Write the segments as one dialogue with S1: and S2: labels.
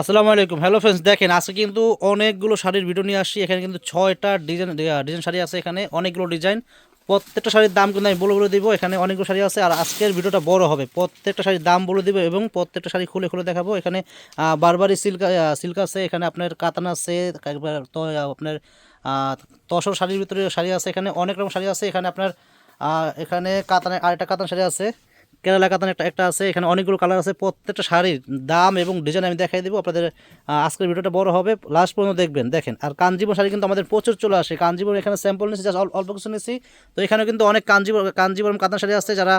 S1: আসসালামু আলাইকুম। Hello friends দেখেন, আজকে কিন্তু অনেকগুলো শাড়ির ভিডিও নিয়ে আসছি। এখানে কিন্তু ছয়টা ডিজাইন ডিজাইন শাড়ি আছে এখানে, অনেকগুলো ডিজাইন প্রত্যেকটা শাড়ির দাম কিন্তু আমি বলে বলে দিব, এখানে অনেকগুলো শাড়ি আছে। আর আজকের ভিডিওটা বড় হবে। প্রত্যেকটা শাড়ির দাম বলে দিব এবং প্রত্যেকটা শাড়ি খুলে খুলে দেখাবো। এখানে বারবারি সিল্ক সিল্ক আছে, এখানে আপনার কাতান আছে তো আপনার তসর শাড়ির ভিতরে শাড়ি আছে, এখানে অনেক রকম শাড়ি আছে। এখানে আপনার এখানে কাতানের, আরেকটা কাতান শাড়ি আছে। কেরালা কাতান একটা একটা আছে, এখানে অনেকগুলো কালার আছে। প্রত্যেকটা শাড়ির দাম এবং ডিজাইন আমি দেখাই দেবো। আপনাদের আজকের ভিডিওটা বড় হবে লাস্ট পর্যন্ত দেখবেন। দেখেন, আর কাঞ্জিবর শাড়ি কিন্তু আমাদের প্রচুর চলে আসে। কাঞ্জিবর এখানে স্যাম্পল নিয়েছি জাস্ট অল্প কিছু নিয়েছি। তো এখানে কিন্তু অনেক কাঞ্জিবর কাঞ্জিবরম কাতান শাড়ি আছে যারা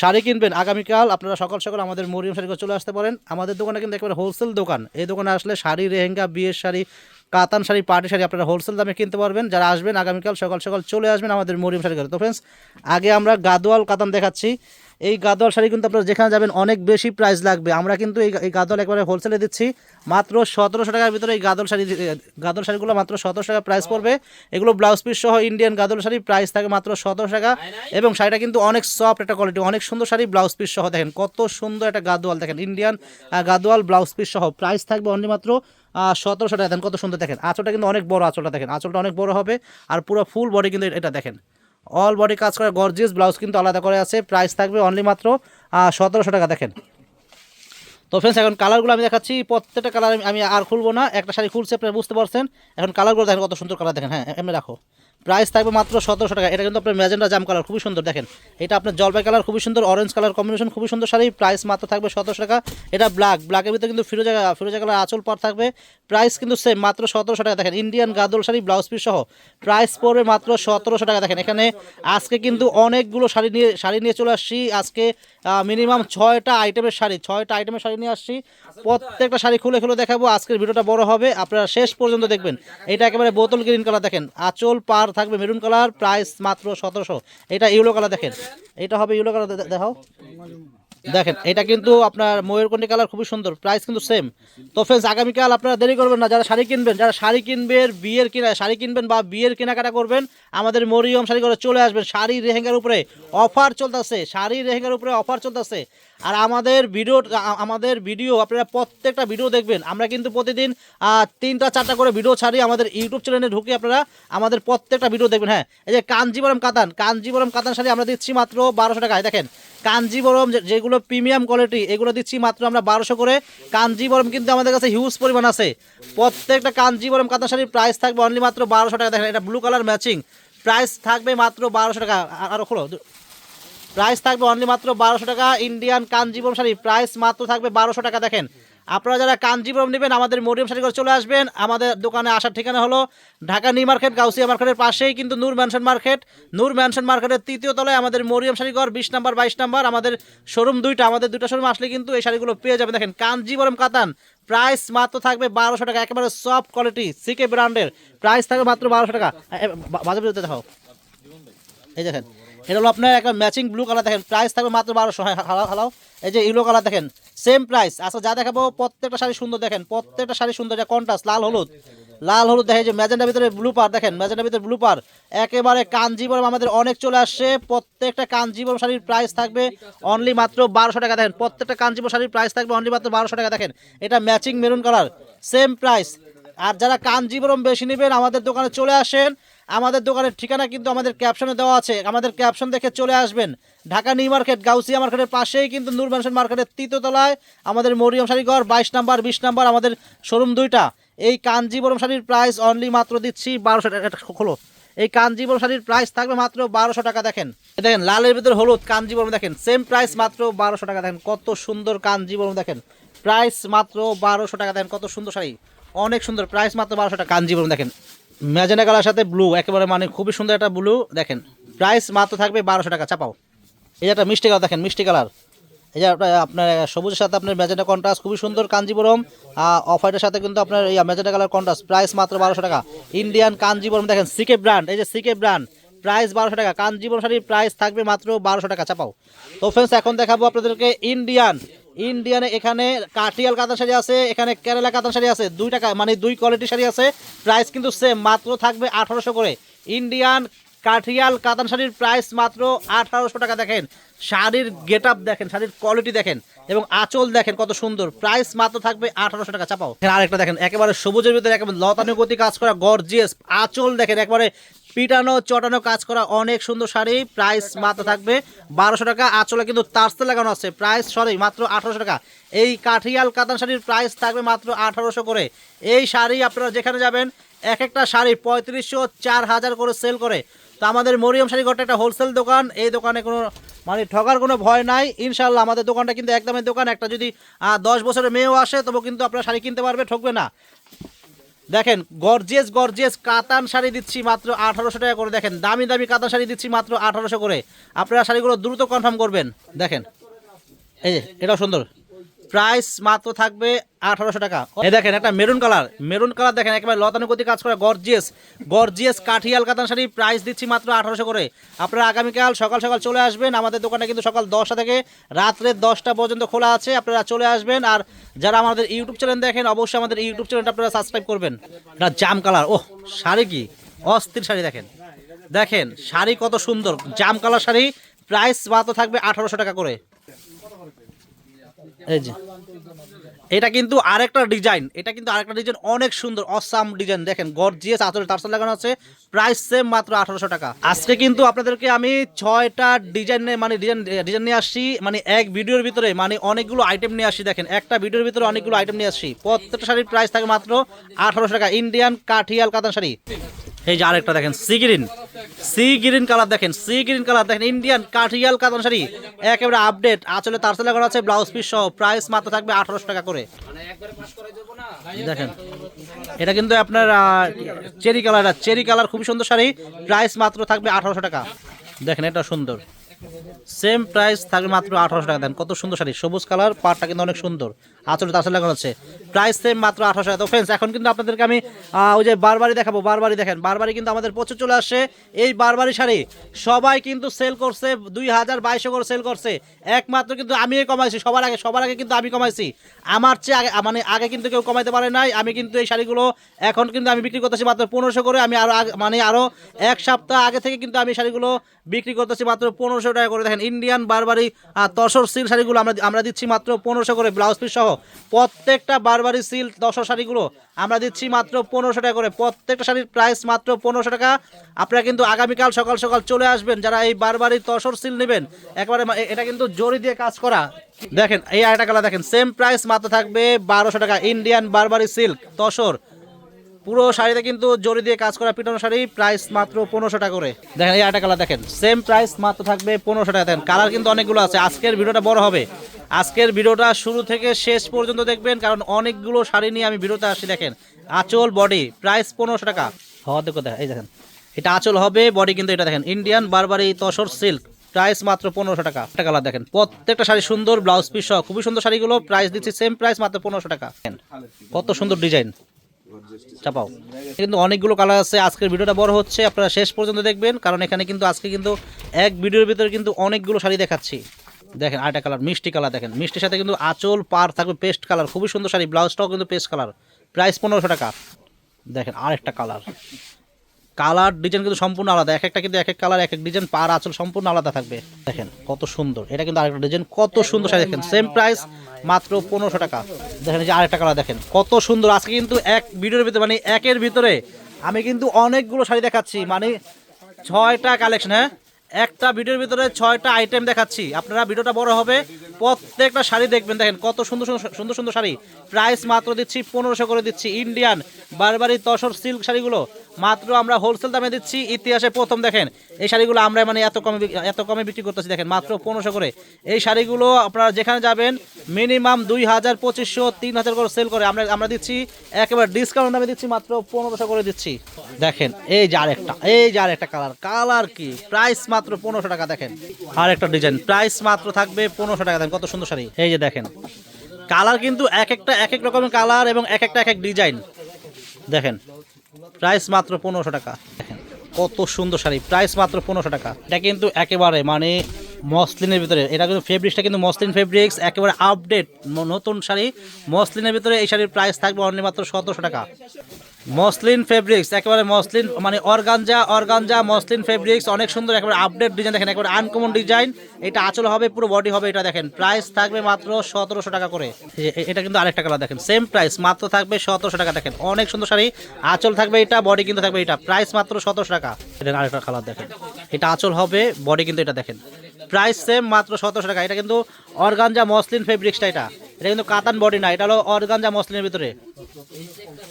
S1: শাড়ি কিনবেন আগামীকাল, আপনারা সকাল সকাল আমাদের মরিয়ম শাড়ি চলে আসতে পারেন। আমাদের দোকানে কিন্তু একেবারে হোলসেল দোকান। এই দোকানে আসলে শাড়ি রেহেঙ্গা বিয়ের শাড়ি কাতান শাড়ি, পার্টি শাড়ি আপনারা হোলসেল দামে কিনতে পারবেন। যারা আসবেন, আগামীকাল সকাল সকাল চলে আসবেন আমাদের মরিয়ম শাড়ি করে তো ফ্রেন্ডস আগে আমরা গাদোয়াল কাতান দেখাচ্ছি। এই গাদোয়াল শাড়ি কিন্তু আপনারা যেখানে যাবেন অনেক বেশি প্রাইস লাগবে। আমরা কিন্তু এই এই গাদোয়াল একবারে হোলসেলে দিচ্ছি। মাত্র সতেরোশো টাকার ভিতরে এই গাদল শাড়ি গাদল শাড়িগুলো মাত্র সতেরোশো টাকা প্রাইস পড়বে। এগুলো ব্লাউজ পিস সহ ইন্ডিয়ান গাদল শাড়ি প্রাইস থাকে মাত্র সতেরোশো টাকা। এবং শাড়িটা কিন্তু অনেক সফট একটা কোয়ালিটি অনেক সুন্দর শাড়ি ব্লাউজ পিস সহ দেখেন। কত সুন্দর একটা গাদোয়াল দেখেন। ইন্ডিয়ান গাদোয়াল ব্লাউজ পিস সহ। প্রাইস থাকবে অনলি মাত্র সতেরোশো টাকা দেখেন কত সুন্দর দেখেন। আঁচলটা কিন্তু অনেক বড় আঁচলটা দেখেন। আঁচলটা অনেক বড় হবে আর পুরো ফুল বডি কিন্তু এটা দেখেন। অল বডি কাজ করে গর্জিয়াস ব্লাউজ কিন্তু আলাদা করে আছে। প্রাইস থাকবে অনলি মাত্র সতেরোশো টাকা, দেখেন। তো ফ্রেন্ডস এখন কালারগুলো আমি দেখাচ্ছি। প্রত্যেকটা কালার আমি আর খুলবো না। একটা শাড়ি খুলছে, আপনারা বুঝতে পারছেন। এখন কালারগুলো দেখেন কত সুন্দর কালার দেখেন। হ্যাঁ এমনি রাখো। প্রাইস থাকবে মাত্র সতেরোশো টাকা। এটা কিন্তু আপনার ম্যাজেন্ডা জাম কালার খুবই সুন্দর, দেখেন। এটা আপনার জলপাই কালার খুবই সুন্দর অরেঞ্জ কালার কম্বিনেশন খুবই সুন্দর শাড়ি প্রাইস মাত্র থাকবে সতেরোশো টাকা। এটা ব্ল্যাক ব্ল্যাকের ভিতরে কিন্তু ফিরোজা ফিরোজা কালার আঁচল পার থাকবে। প্রাইস কিন্তু সেম মাত্র সতেরোশো টাকা, দেখেন Indian Gadwal sari blouse piece সহ। প্রাইস পড়বে মাত্র সতেরোশো টাকা, দেখেন, এখানে আজকে কিন্তু অনেকগুলো শাড়ি নিয়ে শাড়ি নিয়ে চলে আসছি। আজকে মিনিমাম ছয়টা আইটেমের শাড়ি, ছয়টা আইটেমের শাড়ি নিয়ে আসছি। প্রত্যেকটা শাড়ি খুলে খুলে দেখাবো, আজকের ভিডিওটা বড় হবে, আপনারা শেষ পর্যন্ত দেখবেন। এটা একেবারে বোতল গ্রিন কালার দেখেন, আঁচল পার থাকবে মেরুন কালার প্রাইস মাত্র সতেরোশো। এটা ইউলো কালার দেখেন। এটা হবে ইউলো কালার দেখাও। দেখেন, এটা কিন্তু আপনার ময়ূরকণ্ঠী কালার খুবই সুন্দর প্রাইস কিন্তু সেম তো ফ্রেন্ডস আগামীকাল আপনারা দেরি করবেন না, যারা শাড়ি কিনবেন, যারা শাড়ি কিনবেন, বিয়ের কিনা শাড়ি কিনবেন বা বিয়ের কেনাকাটা করবেন, আমাদের মরিয়ম শাড়ি করে চলে আসবেন শাড়ি রেহেঙ্গার উপরে অফার চলতেছে শাড়ি রেহেঙ্গার উপরে অফার চলতেছে। আর আমাদের ভিডিও আমাদের ভিডিও আপনারা প্রত্যেকটা ভিডিও দেখবেন। আমরা কিন্তু প্রতিদিন তিনটা, চারটা করে ভিডিও ছাড়ি আমাদের ইউটিউব চ্যানেলে ঢুকে আপনারা আমাদের প্রত্যেকটা ভিডিও দেখবেন হ্যাঁ। এই যে কাঞ্জিবরম কাতান কাঞ্জিবরম কাতান শাড়ি আমরা দিচ্ছি মাত্র বারোশো টাকায়। দেখেন, কাঞ্জিবরম যেগুলো প্রিমিয়াম কোয়ালিটি এগুলো দিচ্ছি মাত্র আমরা বারোশো করে। কাঞ্জিবরম কিন্তু আমাদের কাছে হিউজ পরিমাণ আছে। প্রত্যেকটা কাঞ্জিবরম কাতান শাড়ির প্রাইস থাকবে অনলি মাত্র বারোশো টাকা। দেখেন, এটা ব্লু কালার ম্যাচিং প্রাইস থাকবে মাত্র বারোশো টাকা। আ- আরও খোলো প্রাইস থাকবে অনলি মাত্র বারোশো টাকা। ইন্ডিয়ান কাঞ্জিবরম শাড়ি প্রাইস মাত্র থাকবে বারোশো টাকা। দেখেন, আপনারা যারা কাঞ্জিবরম নেবেন, আমাদের মরিয়াম শাড়ি করে চলে আসবেন। আমাদের দোকানে আসার ঠিকানা হলো ঢাকা নিউ মার্কেট, গাউসিয়া মার্কেটের পাশেই, কিন্তু Noor mansion market. Noor mansion মার্কেটের তৃতীয় তলায় আমাদের মরিয়ম শাড়িঘর, বিশ নাম্বার, বাইশ নাম্বার, আমাদের শোরুম দুইটা। আমাদের দুইটা শোরুম আসলে কিন্তু এই শাড়িগুলো পেয়ে যাবেন। দেখেন কাঞ্জিবরম কাতান, প্রাইস মাত্র থাকবে বারোশো টাকা। একেবারে সফট কোয়ালিটি সিকে ব্র্যান্ডের প্রাইস থাকবে মাত্র বারোশো টাকা। বাজার দেখাও। এই দেখেন এটা হলো আপনার একটা ম্যাচিং ব্লু কালার দেখেন। প্রাইস থাকবে মাত্র বারোশো। হ্যাঁ হালাও হালাও। এই যে ইলো কালার দেখেন সেম প্রাইস আচ্ছা যা দেখাবো, প্রত্যেকটা শাড়ি সুন্দর দেখেন, প্রত্যেকটা শাড়ি সুন্দর। এটা কন্ট্রাস্ট লাল, হলুদ। লাল, হলুদ এই যে ম্যাজেন্ডার ভিতরে ব্লু পার দেখেন ম্যাজেন্ডার ভিতরে ব্লু পার একেবারে কাঞ্জিবরম আমাদের অনেক চলে আসছে। প্রত্যেকটা কাঞ্জিবরম শাড়ির প্রাইস থাকবে অনলি মাত্র বারোশো টাকা। দেখেন, প্রত্যেকটা কাঞ্জিবরম শাড়ির প্রাইস থাকবে অনলি মাত্র বারোশো টাকা। দেখেন, এটা matching maroon colour same price আর যারা কাঞ্জিবরম বেশি নেবেন, আমাদের দোকানে চলে আসেন। আমাদের দোকানের ঠিকানা কিন্তু আমাদের ক্যাপশনে দেওয়া আছে। আমাদের ক্যাপশন দেখে চলে আসবেন। ঢাকা নিউ মার্কেট, গাউসিয়া মার্কেটের পাশেই কিন্তু নূর ম্যানশন মার্কেটের তৃতীয়তলায় আমাদের মরিয়ম শাড়িঘর বাইশ নাম্বার, বিশ নাম্বার, আমাদের শোরুম দুইটা। এই কাঞ্জিবরম শাড়ির প্রাইস অনলি মাত্র দিচ্ছি বারোশো টাকা। খোলো। এই কাঞ্জিবরম শাড়ির প্রাইস থাকবে মাত্র বারোশো টাকা, দেখেন। দেখেন, লালের ভিতরে হলুদ কাঞ্জিবরম দেখেন। সেম প্রাইস মাত্র বারোশো টাকা, দেখেন। কত সুন্দর কাঞ্জিবরম দেখেন। প্রাইস মাত্র বারোশো টাকা, দেখেন। কত সুন্দর শাড়ি। অনেক সুন্দর প্রাইস মাত্র বারোশো টাকা কাঞ্জিবরম দেখেন। ম্যাজেন্ডা কালার সাথে ব্লু একেবারে মানে খুবই সুন্দর একটা ব্লু দেখেন প্রাইস মাত্র থাকবে বারোশো টাকা, চাপাও। এই একটা মিষ্টি কালার, দেখেন, মিষ্টি কালার। এই যে আপনার সবুজের সাথে আপনার ম্যাজেন্ডা কন্ট্রাস্ট খুবই সুন্দর, কাঞ্জিবরম। অফ হোয়াইটের সাথে কিন্তু আপনার এই ম্যাজেন্ডা কালার কন্ট্রাস্ট প্রাইস মাত্র বারোশো টাকা। ইন্ডিয়ান কাঞ্জিবরম, দেখেন সিকে ব্র্যান্ড এই যে সিকে ব্র্যান্ড প্রাইস বারোশো টাকা। কাঞ্জিবরম শাড়ির প্রাইস থাকবে মাত্র বারোশো টাকা, চাপাও। তো ফ্রেন্ডস এখন দেখাবো আপনাদেরকে ইন্ডিয়ান ইন্ডিয়ানে এখানে কাটিয়াল কাতান শাড়ি আছে, এখানে কেরালা কাতান শাড়ি আছে দুই টাকা মানে দুই কোয়ালিটি শাড়ি আছে। প্রাইস কিন্তু সেম মাত্র থাকবে আঠারোশো করে। ইন্ডিয়ান কাঠিয়াল কাতান শাড়ির প্রাইস মাত্র আঠারোশো টাকা দেখেন। শাড়ির গেট আপ দেখেন, শাড়ির কোয়ালিটি দেখেন এবং আঁচল দেখেন কত সুন্দর। প্রাইস মাত্র থাকবে আঠারোশো টাকা, চাপাও। আরেকটা দেখেন, একেবারে সবুজের ভিতরে একেবারে লতানুগতি কাজ করা গর্জিয়াস আঁচল দেখেন, একবারে পিটানো, চটানো, কাজ করা অনেক সুন্দর শাড়ি। প্রাইস মাত্র থাকবে বারোশো টাকা। আঁচলে কিন্তু তারসে লাগানো আছে। প্রাইস, সরি, মাত্র আঠারোশো টাকা। এই কাঠিয়াল কাতান শাড়ির প্রাইস থাকবে মাত্র আঠারোশো করে। এই শাড়ি আপনারা যেখানে যাবেন এক একটা শাড়ি পঁয়ত্রিশশো, চার হাজার করে সেল করে। তো আমাদের মরিয়ম শাড়ি ঘরটা একটা হোলসেল দোকান। এই দোকানে কোনো মানে ঠকার কোনো ভয় নাই। ইনশাল্লাহ আমাদের দোকানটা কিন্তু একদমই দোকান। একটা যদি দশ বছরের মেয়েও আসে, তবু কিন্তু আপনারা শাড়ি কিনতে পারবে, ঠকবে না। দেখেন গর্জেস গর্জেস কাতান শাড়ি দিচ্ছি মাত্র আঠারোশো টাকা করে। দেখেন, দামি দামি কাতান শাড়ি দিচ্ছি মাত্র আঠারোশো করে। আপনারা শাড়িগুলো দ্রুত কনফার্ম করবেন। দেখেন, এই যে, এটাও সুন্দর। প্রাইস মাত্র থাকবে আঠারোশো টাকা। এই দেখেন, একটা মেরুন কালার। মেরুন কালার দেখেন, একেবারে লতানুগতি কাজ করা গর্জিয়াস। গর্জিয়াস কাঠিয়াল কাতান শাড়ি প্রাইস দিচ্ছি মাত্র আঠারোশো করে। আপনারা আগামীকাল সকাল সকাল চলে আসবেন। আমাদের দোকানে কিন্তু সকাল দশটা থেকে রাত্রে দশটা পর্যন্ত খোলা আছে। আপনারা চলে আসবেন। আর যারা আমাদের ইউটিউব চ্যানেল দেখেন, অবশ্যই আমাদের ইউটিউব চ্যানেলটা আপনারা সাবস্ক্রাইব করবেন। এটা জাম কালার। ওহ, শাড়ি কি? অস্থির শাড়ি দেখেন। দেখেন, শাড়ি কত সুন্দর। জাম কালার শাড়ি। প্রাইস মাত্র থাকবে আঠারোশো টাকা করে। এটা কিন্তু আরেকটা ডিজাইন এটা কিন্তু আরেকটা ডিজাইন অনেক সুন্দর অসাম ডিজাইন দেখেন গর্জিয়াস আতরে তারসেল লাগানো আছে প্রাইস সেম মাত্র আঠারোশো টাকা। আজকে কিন্তু আপনাদেরকে আমি ছয়টা ডিজাইন মানে ডিজাইন ডিজাইন নিয়ে আসছি মানে এক ভিডিওর ভিতরে মানে অনেকগুলো আইটেম নিয়ে আসছি, দেখেন, একটা ভিডিওর ভিতরে অনেকগুলো আইটেম নিয়ে আসছি। প্রত্যেকটা শাড়ির প্রাইস থাকে মাত্র আঠারোশো টাকা। ইন্ডিয়ান কাঠিয়াল কাতান শাড়ি। এই যে আরেকটা দেখেন sea green sea green colour দেখেন সি গ্রিন কালার দেখেন ইন্ডিয়ান কাঠিয়াল কাতন শাড়ি। একেবারে আপডেট আসলে তার সাথে করা আছে ব্লাউজ পিস সহ। প্রাইস মাত্র থাকবে আঠারোশো টাকা করে। দেখেন, এটা কিন্তু আপনার চেরি কালার চেরি কালার খুবই সুন্দর শাড়ি। প্রাইস মাত্র থাকবে আঠারোশো টাকা। দেখেন, এটা সুন্দর। সেম প্রাইস থাকবে মাত্র আঠারোশো টাকা দেন। কত সুন্দর শাড়ি। সবুজ কালার পাটটা কিন্তু অনেক সুন্দর। আঁচলে তাঁচলে লাগানো আছে প্রাইস সেম মাত্র আঠারোশো টাকা। ফ্রেন্ডস এখন কিন্তু আপনাদেরকে আমি ওই যে বারবারই দেখাবো, বারবারই দেখেন। বারবারই কিন্তু আমাদের প্রচুর চলে আসছে এই বারবারি শাড়ি। সবাই কিন্তু সেল করছে, দুই হাজার বাইশশো করে সেল করছে। একমাত্র কিন্তু আমি কমাইছি। সবার আগে সবার আগে কিন্তু আমি কমাইছি। আমার চেয়ে আগে মানে আগে কিন্তু কেউ কমাইতে পারে নাই। আমি কিন্তু এই শাড়িগুলো এখন কিন্তু আমি বিক্রি করতেছি মাত্র পনেরোশো করে। আমি আরও আগে- মানে আরও এক সপ্তাহ আগে থেকে কিন্তু আমি শাড়িগুলো বিক্রি করতেছি মাত্র পনেরোশো টাকা করে। দেখেন ইন্ডিয়ান বারবারি তসর সিল শাড়িগুলো আমরা আমরা দিচ্ছি মাত্র পনেরোশো করে ব্লাউজ পিস সহ। প্রত্যেকটা বারবারি সিল তসর শাড়িগুলো আমরা দিচ্ছি মাত্র পনেরোশো টাকা করে। প্রত্যেকটা শাড়ির প্রাইস মাত্র পনেরোশো টাকা। আপনারা কিন্তু আগামীকাল সকাল সকাল চলে আসবেন। যারা এই বারবারি তসর সিল নেবেন, একবারে এটা কিন্তু জরি দিয়ে কাজ করা। দেখেন, এই আরেকটা কালার দেখেন সেম প্রাইস মাত্র থাকবে বারোশো টাকা। ইন্ডিয়ান বারবারি সিল্ক তসর। পুরো শাড়িতে কিন্তু জরি দিয়ে কাজ করা পিটানো শাড়ি প্রাইস মাত্র পনেরোশো টাকা করে। দেখেন, এই আটা কালার দেখেন। সেম প্রাইস মাত্র থাকবে পনেরোশো টাকা। দেখেন কালার কিন্তু অনেকগুলো আছে। আজকের ভিডিওটা বড় হবে। আজকের ভিডিওটা শুরু থেকে শেষ পর্যন্ত দেখবেন, কারণ অনেকগুলো শাড়ি নিয়ে আমি ভিডিওতে আসি দেখেন। আঁচল বডি প্রাইস পনেরোশো টাকা। হওয়া দেখো দেখেন এই দেখেন। এটা আঁচল হবে বডি কিন্তু এটা দেখেন। ইন্ডিয়ান বারবারি তসর সিল্ক প্রাইস মাত্র পনেরোশো টাকা। একটা কালার দেখেন। প্রত্যেকটা শাড়ি সুন্দর ব্লাউজ পিস সহ। খুবই সুন্দর শাড়িগুলো প্রাইস দিচ্ছি সেম প্রাইস মাত্র পনেরোশো টাকা। কত সুন্দর ডিজাইন চাপাও। কিন্তু অনেকগুলো কালার আছে। আজকের ভিডিওটা বড় হচ্ছে। আপনারা শেষ পর্যন্ত দেখবেন। কারণ এখানে কিন্তু আজকে কিন্তু এক ভিডিওর ভিতরে কিন্তু অনেকগুলো শাড়ি দেখাচ্ছি। দেখেন আরেকটা কালার মিষ্টি কালার দেখেন। মিষ্টির সাথে কিন্তু আঁচল পার থাকবে পেস্ট কালার খুবই সুন্দর শাড়ি ব্লাউজটাও কিন্তু পেস্ট কালার প্রাইস পনেরোশো টাকা। দেখেন আরেকটা কালার কালার ডিজাইন কিন্তু সম্পূর্ণ আলাদা। এক একটা কিন্তু এক এক কালার এক এক ডিজাইন পার আঁচল সম্পূর্ণ আলাদা থাকবে। দেখেন কত সুন্দর। এটা কিন্তু আরেকটা ডিজাইন কত সুন্দর শাড়ি দেখেন সেম প্রাইস মাত্র পনেরোশো টাকা। দেখেন যে আরেকটা কালার দেখেন কত সুন্দর। আজকে কিন্তু এক ভিডিওর ভিতরে মানে একের ভিতরে আমি কিন্তু অনেকগুলো শাড়ি দেখাচ্ছি। মানে ছয়টা কালেকশন হ্যাঁ? একটা ভিডিওর ভিতরে ছয়টা আইটেম দেখাচ্ছি। আপনারা ভিডিওটা বড় হবে প্রত্যেকটা শাড়ি দেখবেন। দেখেন কত সুন্দর সুন্দর সুন্দর সুন্দর শাড়ি। প্রাইস মাত্র দিচ্ছি পনেরোশো করে দিচ্ছি ইন্ডিয়ান বারবারি তসর সিল্ক শাড়িগুলো। মাত্র আমরা হোলসেল দামে দিচ্ছি, ইতিহাসে প্রথম দেখেন। এই শাড়িগুলো আমরা মানে এত কমে এত কমে বিক্রি করতেছি, দেখেন, মাত্র পনেরোশো করে। এই শাড়িগুলো আপনারা যেখানে যাবেন মিনিমাম দুই হাজার পঁচিশশো, তিন হাজার করে সেল করে, আমরা আমরা দিচ্ছি একেবারে ডিসকাউন্ট দামে দিচ্ছি, মাত্র পনেরোশো করে দিচ্ছি। দেখেন, এই যে আরেকটা, এই যে আরেকটা কালার কালার কি? প্রাইস মাত্র পনেরোশো টাকা, দেখেন। আর একটা ডিজাইন প্রাইস মাত্র থাকবে পনেরোশো টাকা, দেখেন কত সুন্দর শাড়ি। এই যে দেখেন কালার কিন্তু এক একটা, এক এক রকমের কালার এবং এক একটা, এক এক ডিজাইন। দেখেন, প্রাইস মাত্র পনেরোশো টাকা। দেখেন, কত সুন্দর শাড়ি, প্রাইস মাত্র পনেরোশো টাকা। এটা কিন্তু একেবারে মানে মসলিনের ভিতরে, এটা কিন্তু ফেব্রিক্সটা কিন্তু মসলিন ফেব্রিক্স একেবারে আপডেট নতুন শাড়ি, মসলিনের ভিতরে এই শাড়ির প্রাইস থাকবে অন্য মাত্র সতেরোশো টাকা। মসলিন ফেব্রিক্স, একেবারে মসলিন মানে অর্গানজা অর্গানজা, মসলিন ফেব্রিক্স, অনেক সুন্দর একেবারে আপডেট ডিজাইন দেখেন, একেবারে আনকমন ডিজাইন এটা আঁচল হবে, পুরো বডি হবে এটা দেখেন। প্রাইস থাকবে মাত্র সতেরোশো টাকা করে। এটা কিন্তু আরেকটা কালার দেখেন সেম প্রাইস মাত্র থাকবে সতেরোশো টাকা দেখেন। অনেক সুন্দর শাড়ি, আঁচল থাকবে এটা বডি কিন্তু থাকবে এটা। প্রাইস মাত্র সতেরোশো টাকা। এটা আরেকটা কালার দেখেন। এটা আঁচল হবে বডি কিন্তু এটা দেখেন। প্রাইস সেম মাত্র সতেরোশো টাকা। এটা কিন্তু অর্গানজা মসলিন ফেব্রিক্সটা এটা। এটা কিন্তু কাতান বডি না, এটা হলো অর্গানজা মসলিনের ভিতরে।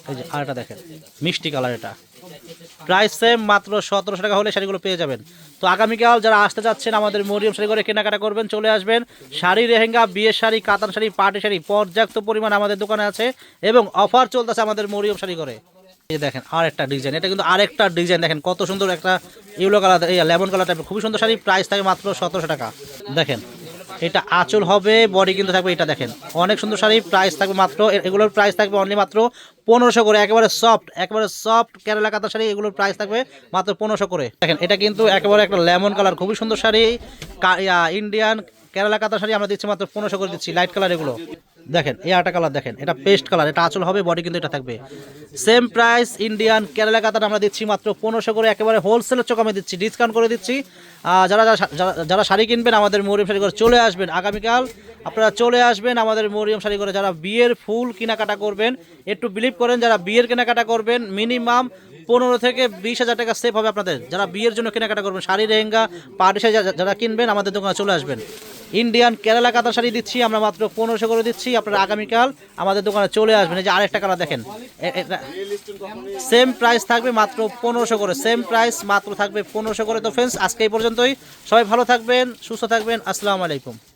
S1: এই যে আরেকটা দেখেন, মিষ্টি কালার এটা। প্রাইস সেম মাত্র সতেরোশো টাকা হলে শাড়িগুলো পেয়ে যাবেন। তো আগামীকাল যারা আসতে যাচ্ছেন আমাদের মরিয়ম শাড়ি করে কেনাকাটা করবেন, চলে আসবেন। শাড়ি রেহেঙ্গা বিয়ের শাড়ি, কাতান শাড়ি পাটি শাড়ি পর্যাপ্ত পরিমাণ আমাদের দোকানে আছে এবং অফার চলতেছে আমাদের মরিয়ম শাড়ি করে এই দেখেন আর একটা ডিজাইন, এটা কিন্তু আরেকটা ডিজাইন, দেখেন কত সুন্দর একটা ইউলো কালার লেমন কালার টাইপের খুবই সুন্দর শাড়ি, প্রাইস থাকে মাত্র সতেরোশো টাকা। দেখেন এটা আঁচল হবে বডি কিন্তু থাকবে এটা দেখেন। অনেক সুন্দর শাড়ি প্রাইস থাকবে মাত্র এগুলোর প্রাইস থাকবে অনলি মাত্র পনেরোশো করে, একেবারে সফট একেবারে সফট কেরালা কাতার শাড়ি, এগুলোর প্রাইস থাকবে মাত্র পনেরোশো করে। দেখেন, এটা কিন্তু একেবারে একটা লেমন কালার খুবই সুন্দর শাড়ি ইন্ডিয়ান কেরালা কাতার শাড়ি আমরা দিচ্ছি মাত্র পনেরোশো করে দিচ্ছি লাইট কালার এগুলো। দেখেন, এই আটা কালার দেখেন, এটা পেস্ট কালার এটা আঁচল হবে বডি কিন্তু এটা থাকবে। সেম প্রাইস ইন্ডিয়ান কেরালা কাতার আমরা দিচ্ছি মাত্র পনেরোশো করে, একেবারে হোলসেলের চোখ আমি দিচ্ছি ডিসকাউন্ট করে দিচ্ছি। যারা- যারা শাড়ি কিনবেন, আমাদের মরিয়ম শাড়ি করে চলে আসবেন আগামীকাল। আপনারা চলে আসবেন আমাদের মরিয়ম শাড়ি করে যারা বিয়ের ফুল কেনাকাটা করবেন, একটু বিলিভ করেন, যারা বিয়ের কেনাকাটা করবেন মিনিমাম পনেরো থেকে বিশ হাজার টাকা সেভ হবে আপনাদের। যারা বিয়ের জন্য কেনাকাটা করবেন, শাড়ি রেহেঙ্গা পাটি শাড়ি যারা কিনবেন, আমাদের দোকানে চলে আসবেন। ইন্ডিয়ান কেরালা কাতার শাড়ি দিচ্ছি, আমরা মাত্র পনেরোশো করে দিচ্ছি, আপনারা আগামীকাল আমাদের দোকানে চলে আসবেন। এই যে আরেকটা কালার দেখেন। সেম প্রাইস থাকবে মাত্র পনেরোশো করে সেম প্রাইস মাত্র থাকবে পনেরোশো করে। তো ফ্রেন্ডস আজকে এই পর্যন্তই। সবাই ভালো থাকবেন, সুস্থ থাকবেন। আসসালামু আলাইকুম।